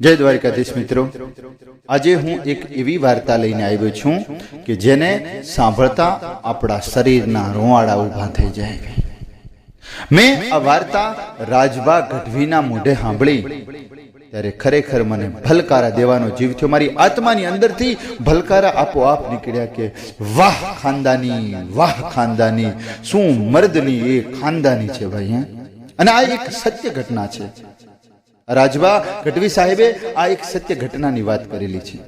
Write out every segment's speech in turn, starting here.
જય દ્વારકાધીશ મિત્રો. આજે હું એક એવી વાર્તા લઈને આવ્યો છું કે જેને સાંભળતા આપણા શરીરના રોવાડા ઊભા થઈ જાય. મેં આ વાર્તા રાજભા ગઢવીના મોઢે સાંભળી. ત્યારે ખરેખર મને ભલકારા દેવાનો જીવ થયો. મારી આત્માની અંદરથી ભલકારા આપોઆપ નીકળ્યા કે, વાહ ખાનદાની વાહ ખાનદાની, શું મર્દની એ ખાનદાની છે ભાઈ અને આ એક સત્ય ઘટના છે. રાજભા ગઢવી સાહેબે આ એક સત્ય ઘટનાની વાત કરેલી છે.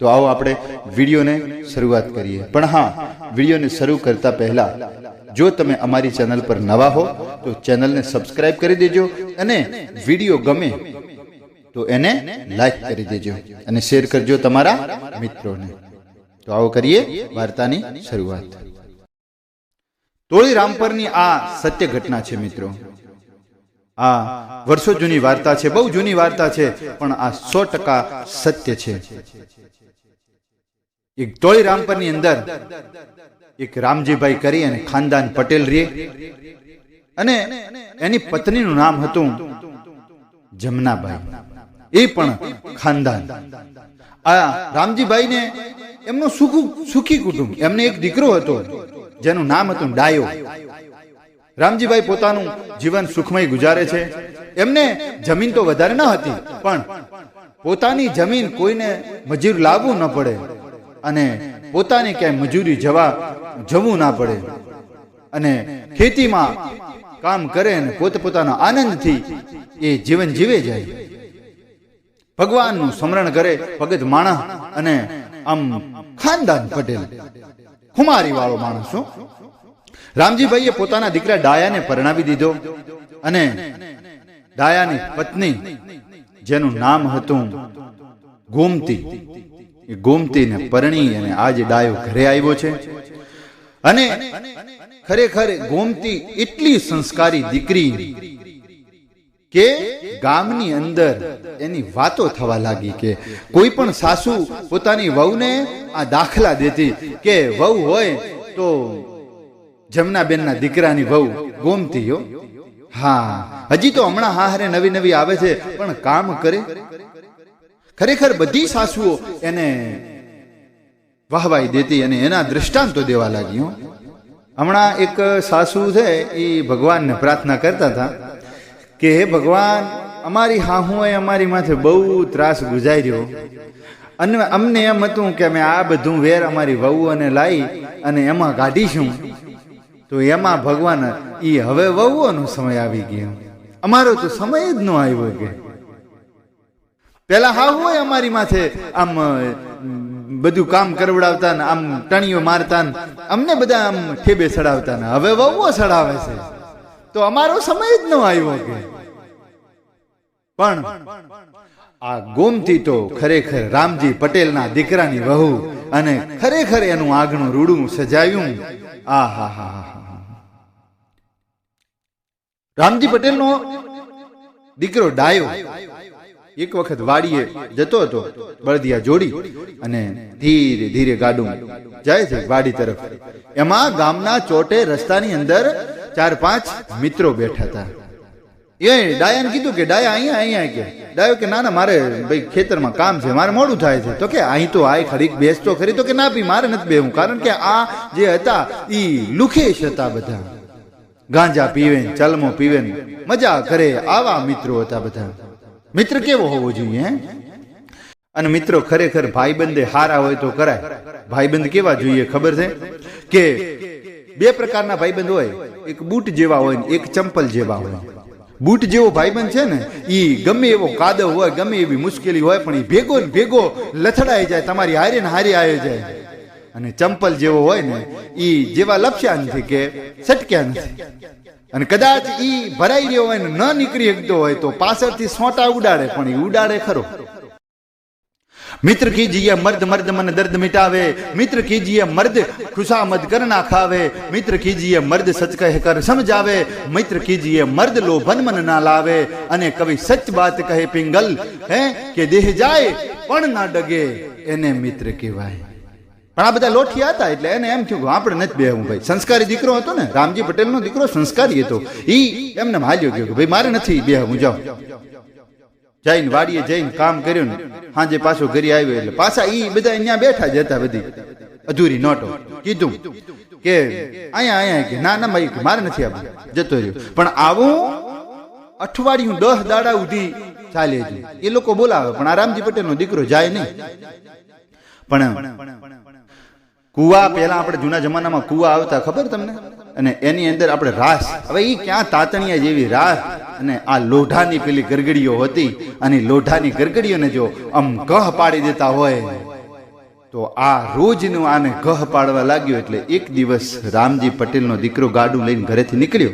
તો આવો આપણે વિડીયોને શરૂઆત કરીએ. પણ હા, વિડીયોને શરૂ કરતા પહેલા, જો તમે અમારી ચેનલ પર નવા હો, તો ચેનલને સબસ્ક્રાઇબ કરી દેજો અને વીડિયો ગમે તો એને લાઈક કરી દેજો અને શેર કરજો તમારા મિત્રોને. તો આવો કરીએ વાર્તાની શરૂઆત. તોળી રામપરની આ સત્ય ઘટના છે મિત્રો. આ વર્ષો જૂની વાર્તા છે, બહુ જૂની વાર્તા છે, પણ આ સો ટકા સત્ય છે. એક તોળી રામપરની અંદર એક રામજીભાઈ કરી અને ખાનદાન પટેલ રે અને એની પત્નીનું નામ હતું જમનાબાઈ. એ પણ ખાનદાન. આ રામજીભાઈ ને એમનું સુખું સુખી કુટુંબ. એમને એક દીકરો હતો, જેનું નામ હતું ડાયો. રામજીભાઈ પોતાનું જીવન સુખમય ગુજારે છે. એમને જમીન તો વધારે ન હતી, પણ પોતાની જમીન કોઈને મજૂર લાવવું ન પડે અને પોતાને ક્યાંય મજૂરી જવા જવું ના પડે. અને ખેતીમાં કામ કરે અને પોતપોતાના આનંદથી એ જીવન જીવે જાય. ભગવાનનું સ્મરણ કરે ભગત માણસ અને આમ ખાનદાન પટેલ. ખુમારી વાળો માણસ શું રામજીભાઈએ પોતાના દીકરા ડાયાને પરણાવી દીધો અને ડાયાની પત્ની, જેનું નામ હતું ગોમતી, એ ગોમતીને પરણી અને આજે ડાયો ઘરે આવ્યો છે. અને ખરેખર ગોમતી એટલી સંસ્કારી દીકરી કે ગામની અંદર એની વાતો થવા લાગી કે કોઈ પણ સાસુ પોતાની વહુને આ દાખલા દેતી કે વહુ હોય તો જમનાબેનના દીકરાની વહુ ગોમતી હો. હા, હજી તો હમણાં હારે નવી નવી આવે છે, પણ કામ કરે. ખરેખર બધી સાસુઓ એને વાહવાઈ દેતી અને એના દ્રષ્ટાંતો દેવા લાગ્યો હમણાં એક સાસુ છે, એ ભગવાનને પ્રાર્થના કરતા હતા કે, હે ભગવાન, અમારી હાહુએ અમારી માથે બહુ ત્રાસ ગુજાર્યો અને અમને એમ હતું કે અમે આ બધું વેર અમારી વહુઓને લાવી અને એમાં કાઢીશું તો એમાં ભગવાન ઈ હવે વહુઓનો સમય આવી ગયો. અમારો તો સમય જ ન આવ્યો કે. પેલા હા હોય અમારી માથે આમ બધું કામ કરવડાવતા ને આમ ટણીઓ મારતા ને અમને બધા આમ ઠેબે ચડાવતા ને હવે વહુઓ ચડાવે છે. તો અમારો સમય જ ન આવ્યો કે. પણ આ ગોમતી તો ખરેખર રામજી પટેલના દીકરાની વહુ અને ખરેખર એનું આગનું રૂડું સજાવ્યું. આ હા હા હા રામજી પટેલનો દીકરો ડાયો એક વખત વાડીએ જતો હતો, બળદિયા જોડી, અને ધીરે ધીરે ગાડું જાય છે વાડી તરફ. એમાં ગામના ચોટે રસ્તાની અંદર ચાર પાંચ મિત્રો બેઠા હતા. એ ડાયાને કીધું કે, ડાયા, અહીંયા અહીંયા કે. ડાયો કે, ના ના, મારે ભાઈ ખેતરમાં કામ છે, મારે મોડું થાય છે. તો કે, અહીં તો આય ખરી બેસતો ખરી. તો કે, ના પી મારે નથી બેહું કારણ કે આ જે હતા, ઈ લુખેશ હતા બધા. ગાંજા પીવે ચલમો પીવે મજા કરે આવા મિત્રો હતા બધા. મિત્ર કેવો હોવો જોઈએ અને મિત્રો ખરેખર ભાઈબંધે હારા હોય તો કરાય. ભાઈબંધ કેવા જોઈએ ખબર છે? કે બે પ્રકારના ભાઈબંધ હોય. એક બૂટ જેવા હોય એક ચંપલ જેવા હોય. બૂટ જેવો ભાઈબંધ છે ને એ ગમે એવો કાદવ હોય, ગમે એવી મુશ્કેલી હોય, પણ એ ભેગો ને ભેગો લથડાઈ જાય, તમારી હારે ને હારે આવી જાય. અને ચંપલ જેવો હોય ને એ જેવા લપસ્યા નથી કે સટક્યા નથી. અને કદાચ એ ભરાઈ રહ્યો હોય ને ન નીકળી શકતો હોય તો પાછળથી સોટા ઉડાડે, પણ એ ઉડાડે ખરો. મિત્ર કીજીએ મર્દ મર્દ મને દર્દ મિટાવે. મિત્ર કીજીએ મર્દ ખુશામદ કર ના મિત્ર કીજીએ મર્દ સચ કહે કર સમજાવે. મિત્ર કીજીએ મર્દ લોભન મન ના લાવે. અને કવિ સચ વાત કહે પિંગલ, હે, કે દેહ જાય, પણ ના ડગે, એને મિત્ર કહેવાય. પણ આ બધા લોઠિયા હતા એટલે એને એમ થયું આપણે નથી બેહવું ભાઈ. સંસ્કારી દીકરો હતો ને, રામજી પટેલનો દીકરો સંસ્કારી હતો. ઈ એમને હાલ્યો ગયો ભાઈ મારે નથી બેહવું, જાઓ. જઈને વાડીએ જઈને કામ કર્યું ને સાંજે પાછો ઘરે આવ્યો એટલે પાછા ઈ બધા અહીંયા બેઠા જ હતા બધી. અધૂરી નોટો. કીધું કે અહીંયા અહીંયા કે ના ના, મારી મારે નથી આવવું. જતો રહ્યો. પણ આવું અઠવાડિયું દસ દાડા સુધી ચાલે છે. એ લોકો બોલાવે, પણ આ રામજી પટેલનો દીકરો જાય નહીં. પણ કુવા, પહેલા આપણે જૂના જમાનામાં કુવા આવતા ખબર તમને? અને એની અંદર આપણે રાસ. હવે એ ક્યાં તાતણિયા જેવી રાસ? અને આ લોઢાની પેલી ગરગડીઓ હતી. અને લોઢાની ગરગડીઓને જો આમ ગહ પાડી દેતા હોય, તો આ રોજનું આને ગહ પાડવા લાગ્યો એટલે એક દિવસ રામજી પટેલનો દીકરો ગાડું લઈને ઘરેથી નીકળ્યો.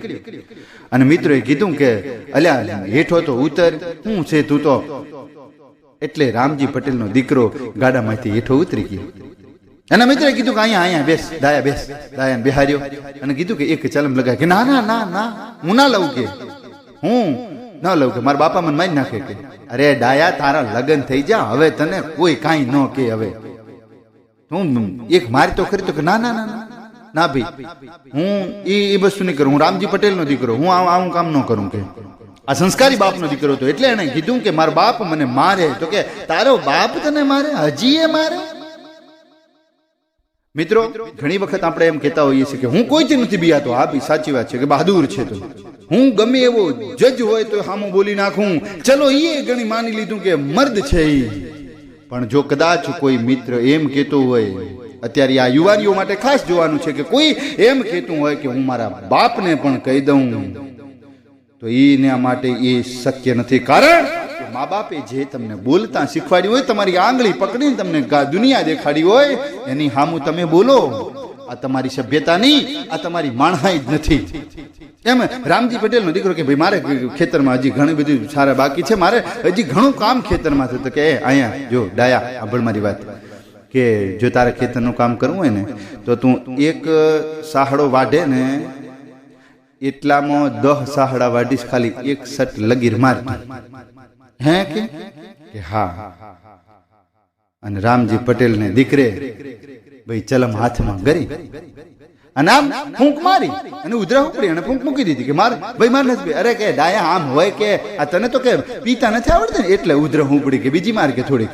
અને મિત્રોએ કીધું કે, અલ્યા, હેઠો તો ઉતર. શું છે તું તો. એટલે રામજી પટેલનો દીકરો ગાડામાંથી હેઠો ઉતરી ગયો. અને મિત્રએ કીધું કે અહીંયા અહીંયા બેસ દાયા બેસ દાયા બિહાર્યો અને કીધું કે એક ચલમ લગાય કે ના ના ના ના હું ના લઉં કે હું ન લઉં કે મારા બાપા મને મારી નાખે કે અરે ડાયા તારા લગ્ન થઈ જા હવે તને કોઈ કાંઈ ન કે હવે હું એક મારી તો ખરી તો કે ના ના ના ના ભાઈ હું એ એ વસ્તુ નહીં કરું હું રામજી પટેલનો દીકરો હું આવું કામ ન કરું કે આ સંસ્કારી બાપનો દીકરો હતો એટલે એણે કીધું કે મારો બાપ મને મારે તો કે તારો બાપ તને મારે હજી એ મારે મિત્રો, ઘણી વખત આપણે એમ કહેતા હોઈએ છીએ કે હું કોઈ જ નથી બિયાતો. હા, ભાઈ, સાચી વાત છે કે બહાદુર છે તો હું ગમે એવો જજ હોય તો સામું બોલી નાખું. ચલો એ ઘણી માની લીધું કે મર્દ છે એ પણ જો કદાચ કોઈ મિત્ર એમ કહેતો હોય, અત્યારે આ યુવાનીઓ માટે ખાસ જોવાનું છે કે કોઈ એમ કહેતું હોય કે હું મારા બાપને પણ કહી દઉં, તો એના માટે એ શક્ય નથી. કારણ મા બાપે જે તમને બોલતા શીખવાડ્યું હોય, તમારી આંગળી પકડીને તમને દુનિયા દેખાડી હોય, એની હામું તમે બોલો. આ તમારી સભ્યતા નહીં, આ તમારી માણહાઈ જ નથી. એમ રામજી પટેલનો દીકરો કે ભાઈ, મારે ખેતરમાં હજી ઘણી બધી સારા બાકી છે, મારે હજી ઘણું કામ ખેતરમાં થતું કે અહીંયા, જો, ડાયા આભળ મારી વાત. કે, જો તારે ખેતરનું કામ કરવું હોય ને, તો તું એક સાહડો વાઢે ને, એટલામાં દહ સાહડા વાઢીશ, ખાલી એક સટ લગીર માર હે કે? હા. અને રામજી પટેલ ને દીકરે, ભાઈ ચલમ હાથમાં ગરી. અને આમ ફૂંક મારી અને ઉધરા ઉપડી અને ફૂંક મૂકી દીધી કે માર, ભાઈ માર નથી અરે કે ડાયા આમ હોય કે, આ તને તો કે પીતા નથી આવડતું ને? એટલે ઉધરા ઉપડી કે બીજી માર કે થોડીક.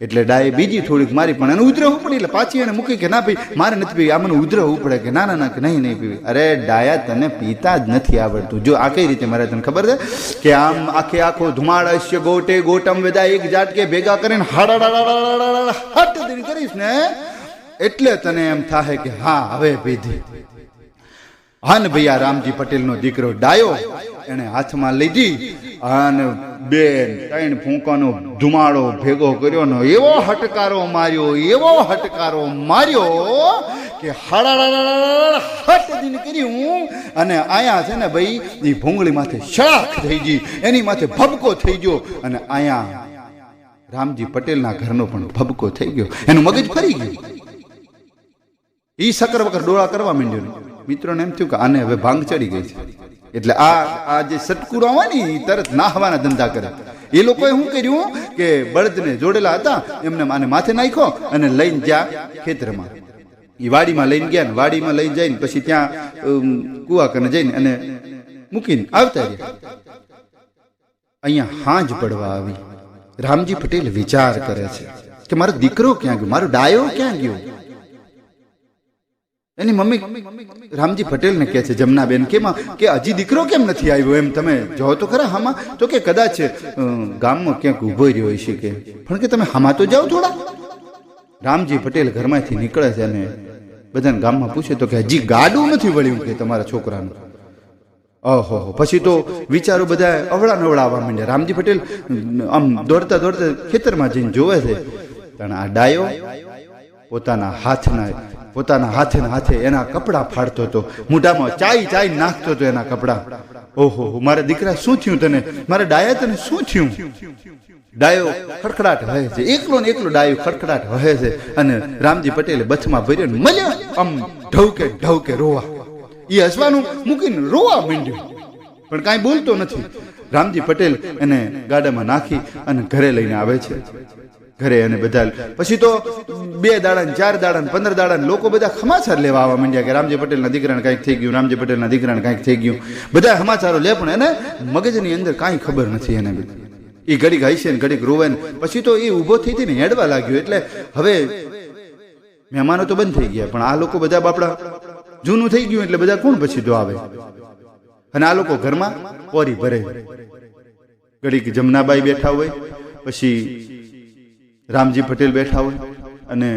એટલે ડાય બીજી થોડીક મારી પણ એને ઉધરા પડે, એટલે પાછી એને મૂકી કે ના ભાઈ, મારે નથી પીવી, આ મને ઉધરા ઉપડે કે ના ના કે નહીં નહીં પીવી. અરે ડાયા, તને પીતા જ નથી આવડતું. જો આ કઈ રીતે મારે તને ખબર છે? કે આમ આખે આખો ધુમાડ અશ્ય ગોટે ગોટમ વેદા એક જાટકે ભેગા કરીને હટ કરીશ ને એટલે તને એમ થાય કે હા હવે પીધી હા ને આ રામજી પટેલનો દીકરો ડાયો એને હાથમાં લીધી અને બેન ત્રણ ફૂંકાનો ધુમાડો ભેગો કર્યો ને એવો હટકારો માર્યો, એવો હટકારો માર્યો કે હટ કર્યું અને આયા છે ને ભાઈ એ ભૂંગળી માથે શળાખ થઈ ગઈ, એની માથે ભબકો થઈ ગયો અને આયા રામજી પટેલના ઘરનો પણ ભબકો થઈ ગયો, એનું મગજ ફરી ગયું. ઈ સકર વકર ડોળા કરવા માંડ્યો મિત્રોને એમ થયું કે આને હવે ભાંગ ચડી ગઈ છે. એટલે આ આ જે સટકુરો એ તરત નાહવાના ધંધા કરે. એ લોકોએ શું કર્યું કે બળદને જોડેલા હતા, એમને આને માથે નાખ્યો અને લઈને જ્યાં ખેતરમાં. એ વાડીમાં લઈને ગયા ને, વાડીમાં લઈને જઈને પછી ત્યાં કુવા કને જઈને અને મૂકીને આવતા રહ્યા. અહીંયા હાંજ પડવા આવી. રામજી પટેલ વિચાર કરે છે કે મારો દીકરો ક્યાં ગયો? મારો ડાયો ક્યાં ગયો? એની મમ્મી રામજી પટેલને કહે છે, જમનાબેન, કેમ કે હજી દીકરો કેમ નથી આવ્યો? એમ તમે જો તો ખરા, હામાં તો કે કદાચ ગામમાં ક્યાંક ઊભો રહ્યો હશે કે. પણ કે તમે હામાં તો જાઓ થોડા. રામજી પટેલ ઘરમાંથી નીકળે છે અને બધાને ગામમાં પૂછે તો કે, હજી ગાડું નથી વળ્યું કે તમારા છોકરાનું? ઓહો પછી તો વિચારો બધા અવળા નવળા આવવા માંડ્યા. રામજી પટેલ આમ દોડતા દોડતા ખેતરમાં જઈને જોવે છે પણ આ ડાયો પોતાના હાથના પોતાના હાથે હાથે એના કપડાં ફાડતો હતો. મોઢામાં ચાઈ ચાઈ નાખતો હતો એના કપડા. ઓહો મારા દીકરા શું થયું તને? મારા ડાયા તને શું થયું? ડાયો ખડખડાટ વહે છે. એકલો ને એકલો ડાયો ખડખડાટ વહે છે. અને રામજી પટેલે બથમાં ભર્યો મજા આમ ઢવકે ઢવકે રોવા. એ હસવાનું મૂકીને રોવા માંડ્યું. પણ કાંઈ બોલતો નથી. રામજી પટેલ એને ગાડામાં નાખી અને ઘરે લઈને આવે છે. ઘરે અને બધા પછી તો બે દાડા ચાર દાડા પંદર દાડા લોકો બધા સમાચાર લેવા આવવા માંડ્યા કે રામજી પટેલના દીકરાને કાંઈક થઈ ગયું, રામજી પટેલના દીકરાને કાંઈક થઈ ગયું. બધા સમાચારો લે, પણ એને મગજની અંદર કાંઈ ખબર નથી એને બધી એ ઘડીક હશે ને ઘડીક રોવે ને. પછી તો એ ઊભો થઈ ને હેડવા લાગ્યો. એટલે હવે મહેમાનો તો બંધ થઈ ગયા, પણ આ લોકો બધા બાપડા જૂનું થઈ ગયું એટલે બધા કોણ પછી જો આવે? અને આ લોકો ઘરમાં ઓરી ભરે. ઘડીક જમનાબાઈ બેઠા હોય, પછી રામજી પટેલ બેઠા હોય અને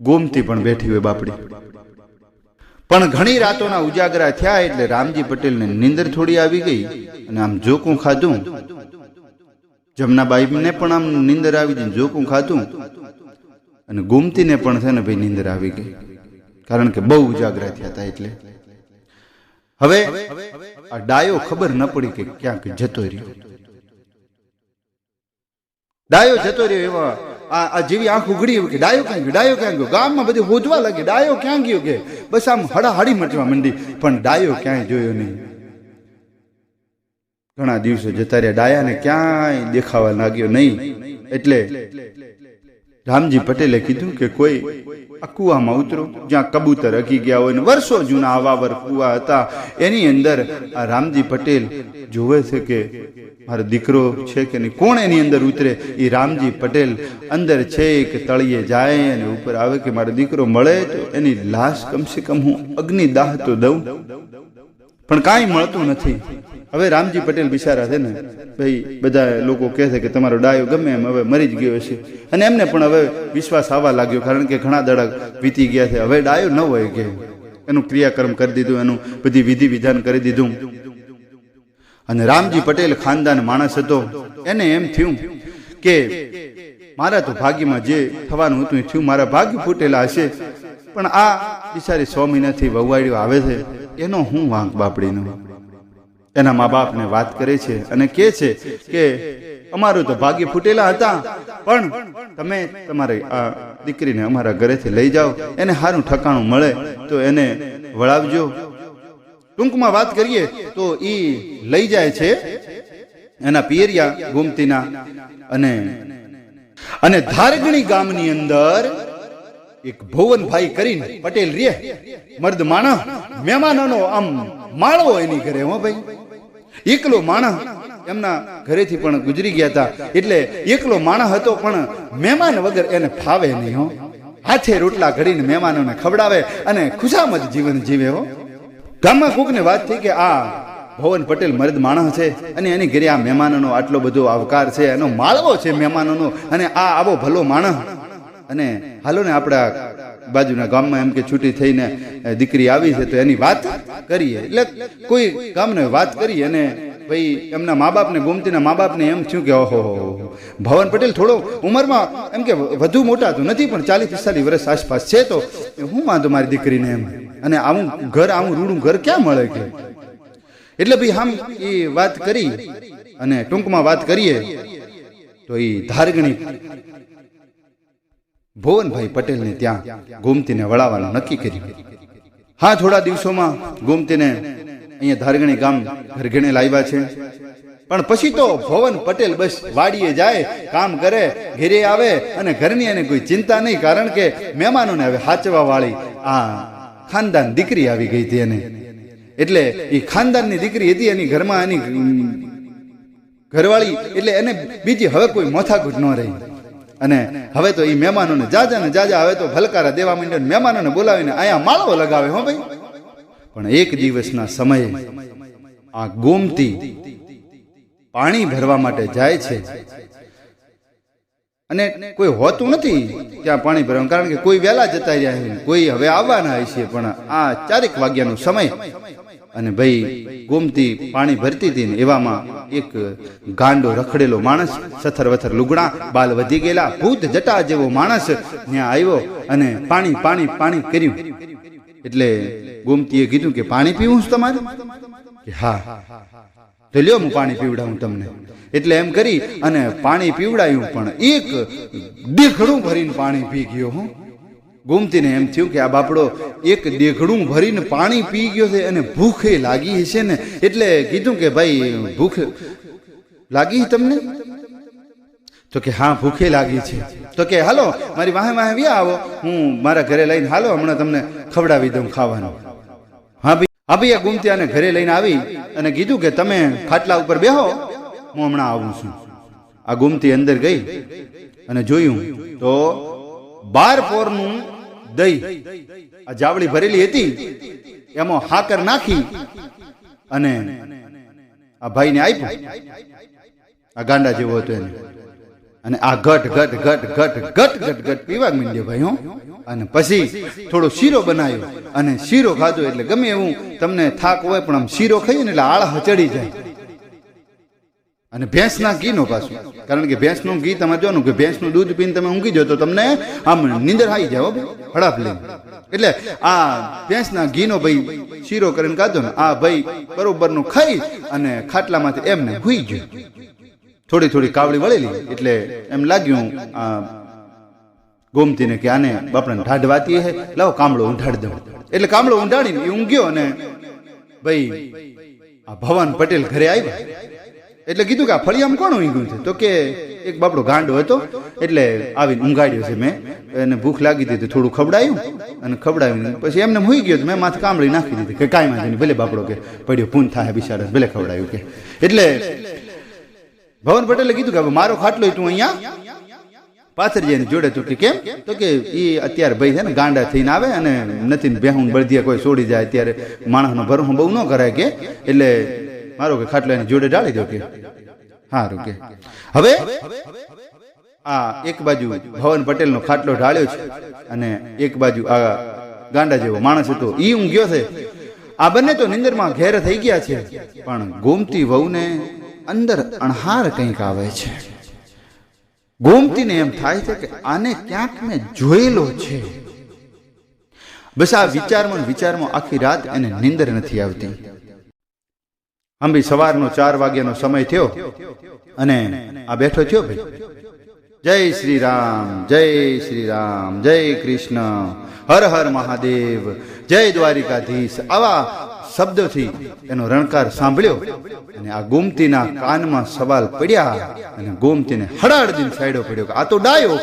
ગોમતી પણ બેઠી હોય બાપડી. પણ ઘણી રાતોના ઉજાગરા થયા એટલે રામજી પટેલને નિંદર થોડી આવી ગઈ અને આમ જોકું ખાધું. જમનાબાઈને પણ આમ નીંદર આવી ગઈ, જોકું ખાધું. અને ગોમતીને પણ છે ને ભાઈ નિંદર આવી ગઈ. કારણ કે બહુ ઉજાગરા થયા હતા એટલે. હવે આ ડાયો ખબર ન પડી કે ક્યાંક જતો રહ્યો. ડાયો જતો રહ્યો એવા. આ જેવી આંખ ઉઘડી કે ડાયો ક્યાં ગયો, ડાયો ક્યાં ગયો? ગામમાં બધું હોજવા લાગે, ડાયો ક્યાં ગયો કે? બસ આમ હડાહડી મચવા માંડી. પણ ડાયો ક્યાંય જોયો નહીં. ઘણા દિવસો જતા રહ્યા, ડાયાને ક્યાંય દેખાવા લાગ્યો નહીં. એટલે રામજી પટેલે કીધું કે કોઈ આ કુવામાં ઉતરો. જ્યાં કબૂતર અગી ગયા હોય ને વર્ષો જૂના આવાવર કુવા હતા, એની અંદર આ રામજી પટેલ જોવે છે કે મારો દીકરો છે કે નહીં, કોણ એની અંદર ઉતરે? એ રામજી પટેલ અંદર છે કે તળિયે જાય અને ઉપર આવે કે મારો દીકરો મળે તો એની લાશ કમસે કમ હું અગ્નિદાહ તો દઉં. પણ કાંઈ મળતું નથી. હવે રામજી પટેલ બિચારા છે ને, ભાઈ બધા લોકો કહે છે કે તમારો ડાયો ગમે એમ હવે મરી જ ગયો છે અને એમને પણ હવે વિશ્વાસ આવવા લાગ્યો, કારણ કે ઘણા દડા વીતી ગયા છે. હવે ડાયો ન હોય કે. એનું ક્રિયાકર્મ કરી દીધું, એનું બધી વિધિ વિધાન કરી દીધું. અને રામજી પટેલ ખાનદાન માણસ હતો. એને એમ થયું કે મારા તો ભાગ્યમાં જે થવાનું હતું એ થયું, મારા ભાગ્ય ફૂટેલા હશે. પણ આ બિચારી સો મહિનાથી વવાડ્યો આવે છે. એનો હું વાંક બાપડીનો? એના મા બાપને વાત કરે છે અને કહે છે કે અમારું તો ભાગ્ય ફૂટેલા હતા, પણ તમે તમારી આ દીકરીને અમારા ઘરેથી લઈ જાઓ, એને સારું ઠકાણું મળે તો એને વળાવજો. ટૂંકમાં વાત કરીએ તો એ લઈ જાય છે એના પિયરિયા ગુમતીના અને અને ધારગણી ગામની અંદર એક ભુવનભાઈ કરીને પટેલ રે, મર્દ માણસ મહેમાનોનો આમ માળવો એની ઘરે હો ભાઈ. એકલો માણસ એમના ઘરેથી પણ ગુજરી ગયા હતા. એટલે એકલો માણસ હતો, પણ મહેમાન વગર એને ફાવે નહીં, હો. હાથે રોટલા ઘડીને મહેમાનોને ખવડાવે અને ખુશામત જીવન જીવે, હો. ગામમાં કોકને વાત થઈ કે આ ભવન પટેલ મર્દ માણસ છે અને એની ઘરે આ મહેમાનોનો આટલો બધો આવકાર છે, એનો માળવો છે મહેમાનોનો અને આ આવો ભલો માણસ. અને હાલો ને આપણા બાજુના ગામમાં એમ કે છૂટી થઈને દીકરી આવી છે તો એની વાત કરીએ. એટલે કોઈ ગામને વાત કરી અને ભાઈ એમના મા બાપને ગોમતીના મા બાપને એમ થયું કે, ઓહો ભવન પટેલ થોડો ઉંમરમાં એમ કે વધુ મોટા તો નથી, પણ ચાલીસ પિસ્તાલીસ વર્ષ આસપાસ છે તો હું વાંધો મારી દીકરીને એમ? અને આવું ઘર, આવું રૂડું ઘર ક્યાં મળે કે? એટલે ભાઈ આમ એ વાત કરી અને ટૂંકમાં વાત કરીએ તો એ ધારગણી ભુવનભાઈ પટેલને ત્યાં ગોમતીને વળાવવાનું નક્કી કર્યું. હા, થોડા દિવસોમાં ગોમતીને અહીંયા ધારગણી ગામ ઘરઘણે લાવ્યા છે. પણ પછી તો ભવન પટેલ બસ વાડીએ જાય, કામ કરે, ઘેરે આવે અને ઘરની એને કોઈ ચિંતા નહીં, કારણ કે મહેમાનોને હવે હાચવા વાળી આ ખાનદાન દીકરી આવી ગઈ હતી એને. એટલે એ ખાનદાનની દીકરી હતી, એની ઘરમાં એની ઘરવાળી, એટલે એને બીજી હવે કોઈ મોથાકૂટ ન રહી. અને હવે તો એ મહેમાનોને જાજા ને જાજા હવે તો ભલકારા દેવા માંડ્યો મહેમાનોને બોલાવીને અહીંયા માળો લગાવે, હો ભાઈ? પણ એક દિવસના સમયે આ ગોમતી પાણી ભરવા માટે જાય છે. અને કોઈ હોતું નથી ત્યાં પાણી ભરવાનું, કારણ કે કોઈ વહેલા જતા રહ્યા છે કોઈ હવે આવવાના હોય છે, પણ આ ચારેક વાગ્યાનો સમય અને ભાઈ ગોમતી પાણી ભરતી હતી ને એવામાં એક ગાંડો રખડેલો માણસ સથર વથર લુગડા બાલ વધી ગયેલા, ભૂત જટા જેવો માણસ ત્યાં આવ્યો અને પાણી પાણી પાણી કર્યું. એટલે ગોમતીએ કીધું કે, પાણી પીવું છું તમારે? કે, હા. તો લ્યો, હું પાણી પીવડાવું તમને. એટલે એમ કરી અને પાણી પીવડાયું, પણ એક દેખડું ભરીને પાણી પી ગયો, હું. ગોમતીને એમ થયું કે આ બાપડો એક દેખડું ભરીને પાણી પી ગયો છે અને ભૂખે લાગી છે ને. એટલે કીધું કે ભાઈ, ભૂખ લાગી તમને? તો કે હા, ભૂખે લાગી છે. તો કે હાલો, મારી વાહે વાહે વ્યા આવો. હું મારા ઘરે લઈને હાલો, હમણાં તમને ખવડાવી દઉં ખાવાનું. હા ભાઈ હા ભાઈ, આ ગુમતી આને ઘરે લઈને આવી અને કીધું કે તમે ખાટલા ઉપર બેહો, હું હમણાં આવું છું. આ ગુમતી અંદર ગઈ અને જોયું તો બાર પોરનું દહીં, આ જાવળી ભરેલી હતી, એમાં હાકર નાખી અને આ ભાઈને આપ્યું. આ ગાંડા જેવો હતો એને. અને આ ઘટ ઘટ ઘટ ઘટ ઘટ ઘટ ઘટ પીવા માંડ્યો ભાઈ હો. અને પછી થોડો શીરો બનાવ્યો અને શીરો ખાધો એટલે ગમે એવું તમને થાક હોય પણ આમ શીરો ખાઈએ ને એટલે આળા ચડી જાય. અને ભેંસના ઘીનો પાછું. કારણ કે ભેંસનું ઘી તમે જો કે ભેંસનું દૂધ પીને તમે ઊંઘી જાઓ તો તમને આમ નીંદર આવી જાય હડાફ ભાઈ, લઈને એટલે આ ભેંસના ઘીનો ભાઈ શીરો કરીને કાઢો ને આ ભાઈ બરોબરનું ખાઈ અને ખાટલામાંથી એમને હુઈ ગયો. થોડી થોડી કાવડી વળેલી એટલે એમ લાગ્યું આ ગોમતીને કે આને બાપડાને ઢાઢવાતી હે લાવો કામળો ઊંઢાડી દઉં. એટલે કામળો ઊંઢાડીને એ ઊંઘ્યો અને ભાઈ આ ભવાન પટેલ ઘરે આવ્યા. એટલે કીધું કે આ ફળિયામાં કોણ ઊંઘ્યું છે? તો કે એક બાપડો ગાંડો હતો, એટલે આવીને ઊંઘાડ્યો છે મેં. એને ભૂખ લાગી દીધી થોડું ખવડાયું અને ખવડાવીને પછી એમને મૂઈ ગયો મેં માથે કામળી નાખી દીધી કે કાંઈ વાંધો નહીં, ભલે બાપડો કે, પડ્યો, પૂન થાય બિચારા, ભલે ખવડાયું કે. એટલે ભવન પટેલે કીધું કે હવે મારો ખાટલો તું અહીંયા પાથર જઈને જોડે તૂટી, કેમ? તો કે એ અત્યારે ભાઈ છે ને ગાંડા થઈને આવે અને નથી બેહું બળદિયા કોઈ છોડી જાય, અત્યારે માણસનો ભરહું બહુ ન કરાય કે. એટલે મારો કે ખાટલો એની જોડે ડાળી દો કે. સારું કે. હવે આ એક બાજુ ભવન પટેલનો ખાટલો ઢાળ્યો છે અને એક બાજુ આ ગાંડા જેવો માણસ હતો. ઈ ઊંઘ્યો છે. આ બંને તો નિંદરમાં ઘેર થઈ ગયા છે, પણ ગોમતી વહુને અંદર અણહાર કંઈક આવે છે. ગોમતીને એમ થાય છે કે આને ક્યાંક મેં જોયેલો છે. બસ આ વિચારમાં વિચારમાં આખી રાત એને નિંદર નથી આવતી. અંબી સવારનો ચાર વાગ્યાનો સમય થયો અને આ બેઠો થયો ભાઈ. જય શ્રી રામ જય શ્રી રામ જય કૃષ્ણ, હર હર મહાદેવ, જય દ્વારિકાધીશ. આવા શબ્દોથી એનો રણકાર સાંભળ્યો અને આ ગોમતીના કાનમાં સવાલ પડ્યા અને ગોમતીને હડાડદીને સાઈડો પડ્યો આ તો ડાયો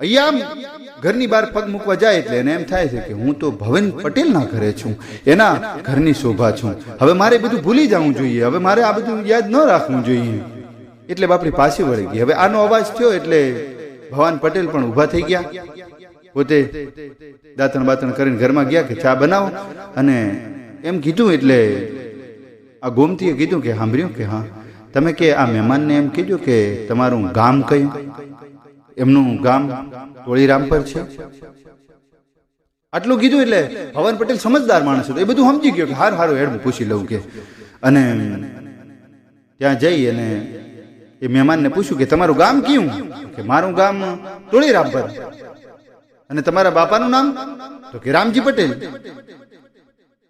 અહીંયા ઘરની બહાર પગ મૂકવા જાય એટલે એને એમ થાય છે કે હું તો ભવન પટેલના ઘરે છું, એના ઘરની શોભા છું. હવે મારે બધું ભૂલી જવું જોઈએ, હવે મારે આ બધું યાદ ન રાખવું જોઈએ. એટલે બાપડી પાછી વળી ગઈ. હવે આનો અવાજ થયો એટલે ભવાન પટેલ પણ ઊભા થઈ ગયા. પોતે દાંતણ બાતણ કરીને ઘરમાં ગયા કે ચા બનાવો. અને એમ કીધું એટલે આ ગોમતીએ કીધું કે સાંભળ્યું કે હા, તમે કે આ મહેમાનને એમ કીધું કે તમારું ગામ કયું? એમનું ગામ ટોળીરામ પર છે. આટલું કીધું એટલે પવન પટેલ સમજદાર માણસ હતો. એ બધું સમજી ગયો કે હાર હારું હેડ પૂછી લઉં કે. અને ત્યાં જઈ અને એ મહેમાનને પૂછ્યું કે તમારું ગામ કયું? કે મારું ગામ ટોળીરામ પર. અને તમારા બાપાનું નામ? તો કે રામજી પટેલ.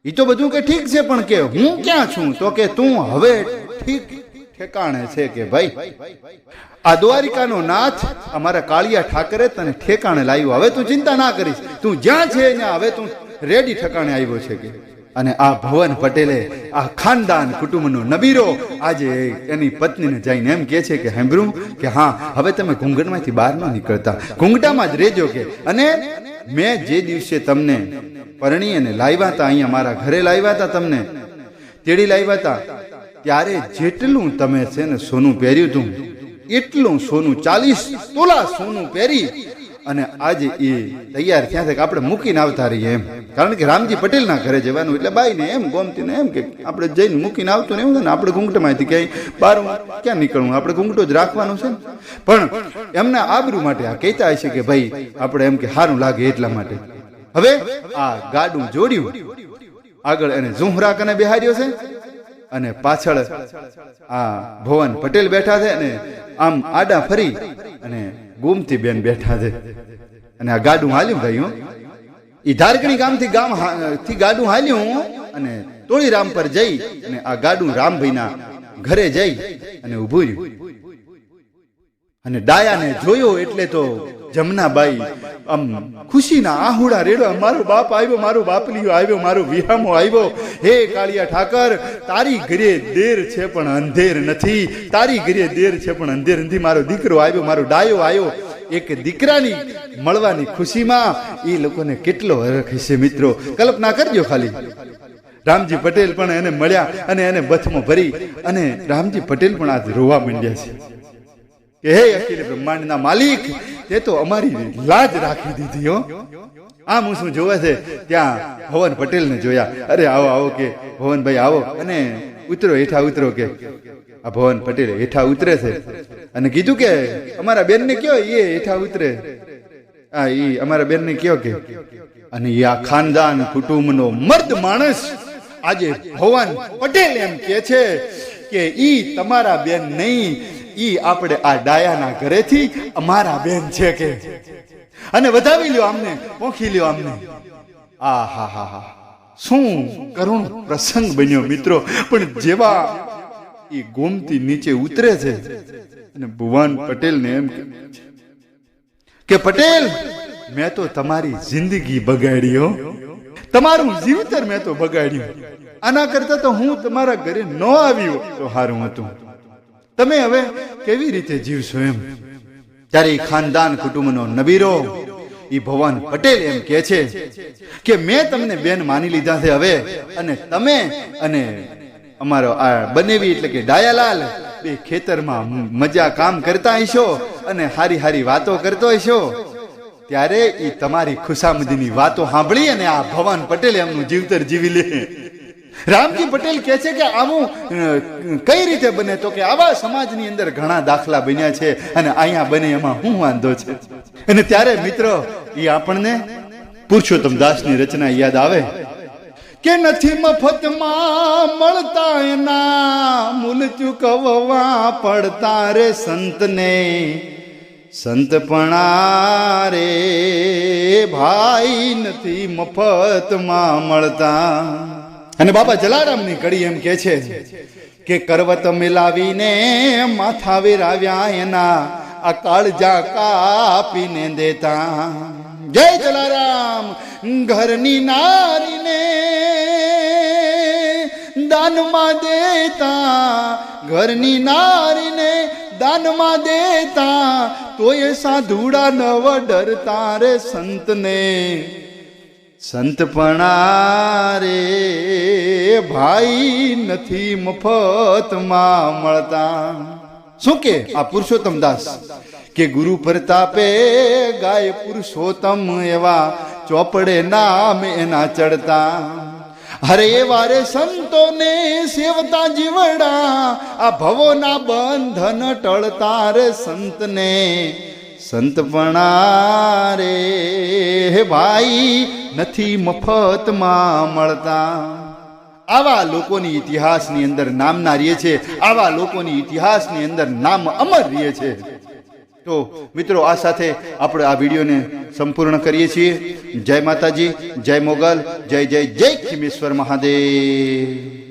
એ તો બધું કે ઠીક છે પણ કે હું ક્યાં છું? તો કે તું હવે ઠીક ઠેકાણે છે કે ભાઈ આ દ્વારિકાનો નાથ અમારા કાળિયા ઠાકરે તને ઠેકાણે લાવ્યો. હવે તું ચિંતા ના કરીશ. તું જ્યાં છે ત્યાં હવે તું રેડી ઠેકાણે આવ્યો છે કે. અને આ ભવન પટેલે આ ખાનદાન કુટુંબનો નબીરો આજે એની પત્નીને જઈને એમ કહે છે કે હેમ્બ્રુ કે હા હવે તમે ઘૂંઘટમાંથી બહાર ન નીકળતા. ઘૂંઘટામાં જ રહેજો કે. અને મેં જે દિવસે તમને પરણી અને લાવ્યા હતા અહીંયા મારા ઘરે લાવ્યા હતા તમને તેડી લાવ્યા હતા. ત્યારે જેટલું તમે છે ને સોનું પહેર્યું હતું એટલું સોનું ચાલીસ તોલા સોનું પહેરી અને આજે એ તૈયાર થયા છે કે આપણે મૂકીને આવતા રહીએ એમ. કારણ કે રામજી પટેલના ઘરે જવાનું એટલે બાઈને એમ ગોમતીને એમ કે આપણે જઈને મૂકીને આવતું ને એવું ને આપણે ઘૂંઘટમાંથી ક્યાંય બહાર ક્યાં નીકળવું? આપણે ઘૂંઘટો જ રાખવાનું છે પણ એમના આબરૂ માટે આ કહેતા હશે કે ભાઈ, આપણે એમ કે સારું લાગે એટલા માટે. હવે આ ગાડું જોડ્યું. આગળ એને ઝુંહરા કને બેહાર્યો છે. અને પાછળ આ ભવન પટેલ બેઠા છે અને આમ આડા ફરી અને ગુમતી બેન બેઠા છે. અને આ ગાડું હાલ્યું ભાઈ ઈ ધારકણી ગામથી ગામથી ગાડું હાલ્યું અને તોળીરામ પર જઈ અને આ ગાડું રામભાઈના ઘરે જઈ અને ઊભું રહ્યું. અને ડાયાને જોયો એટલે તો જમનાબાઈ, આમ ખુશીના આહુડા રેડો મારો બાપ આવ્યો, મારો બાપલીઓ આવ્યો, મારો વિહામો આવ્યો. હે કાળિયા ઠાકર, તારી ઘરે દેર છે પણ અંધેર નથી. તારી ઘરે દેર છે પણ અંધેર નથી. મારો દીકરો આવ્યો, મારો ડાયો આવ્યો. એક દીકરાની મળવાની ખુશીમાં એ લોકોને કેટલો હરખ છે મિત્રો. કલ્પના કરજો ખાલી. રામજી પટેલ પણ એને મળ્યા અને એને બથમાં ભરી અને રામજી પટેલ પણ આજ રોવા માંડ્યા છે. કે હે અખિલ બ્રહ્માંડના માલિક તે તો અમારી લાજ રાખી દીધી, હો. આમ હું શું જોવે છે? ત્યાં ભવન પટેલને જોયા. અરે, આવો આવો કે, ભવનભાઈ, આવો. અને ઉતરો, હેઠા ઉતરો કે. આ ભવન પટેલ હેઠા ઉતરે છે. અને કીધું કે, અમારા બેનને કયો એ હેઠા ઉતરે. હા ઈ અમારા બેનને કયો કે, અને આ ખાનદાન કુટુંબનો મર્દ માણસ આજે ભવન પટેલ એમ કે છે કે ઈ તમારા બેન નહીં ઈ આપણે આ ડાયાના ઘરેથી અમારા બેન છે કે. અને વધાવી લ્યો આમને, પોખી લ્યો આમને. આ હા હા. હા શું કરુણ પ્રસંગ બન્યો મિત્રો. પણ જેવા એ ગોમતી નીચે ઉતરે છે, અને ભુવન પટેલને એમ કે, પટેલ, મેં તો તમારી જિંદગી બગાડી હો. તમારું જીવતર મેં તો બગાડ્યું. આના કરતા તો હું તમારા ઘરે ન આવ્યો તો સારું હતું. તમે હવે કેવી રીતે જીવશો એમ? ત્યારે ખાનદાન કુટુંબનો નબીરો એ ભવન પટેલ એમ કે છે કે, મેં તમને બેન માની લીધા છે હવે, અને તમે અને અમારો આ બનેવી એટલે કે ડાયાલાલ બે ખેતરમાં મજા કામ કરતા હશો અને હારી હારી વાતો કરતો હશો. ત્યારે એ તમારી ખુશામદીની વાતો સાંભળી અને આ ભવન પટેલ એમનું જીવતર જીવી લે. રામજી પટેલ કહે છે કે આવું કઈ રીતે બને? તો કે આવા સમાજની અંદર ઘણા દાખલા બન્યા છે અને અહીંયા બને એમાં શું વાંધો છે? અને ત્યારે મિત્રો એ આપણને પુરુષોત્તમ દાસની રચના યાદ આવે? કે નથી મફતમાં મળતા એના મૂલ ચૂકવવા પડતા રે સંતને. સંતપણા રે ભાઈ નથી મફતમાં મળતા. અને બાબા જલારામની કડી એમ કે છે કે કરવત મિલાવીને માથા વેરાવ્યા એના, આ કાળજા કાપીને દેતા. જય જલારામ, ઘરની નારીને દાનમાં દેતા. ઘરની નારીને દાનમાં દેતા, તોય સાધુડા નવ ડરતા રે સંતને. સંતપણા રે ભાઈ નથી મફતમાં મળતા. શું કે આ પુરુષોત્તમ દાસ? કે ગુરુ પ્રતાપે ગાય પુરુષોત્તમ એવા ચોપડે નામ એના ચડતા. હરે વારે સંતોને સેવતા જીવડા, આ ભવોના બંધન ટળતા રે સંતને. સંતપણા રે હે ભાઈ, નથી મફતમાં મળતા. આવા લોકોની ઇતિહાસની અંદર નામના રહીએ છે, આવા લોકોની ઇતિહાસની અંદર નામ અમર રહીએ છે. તો મિત્રો, આ સાથે આપણે આ વિડીયોને સંપૂર્ણ કરીએ છીએ. જય માતાજી, જય મોગલ, જય જય જય ખિમેશ્વર મહાદેવ.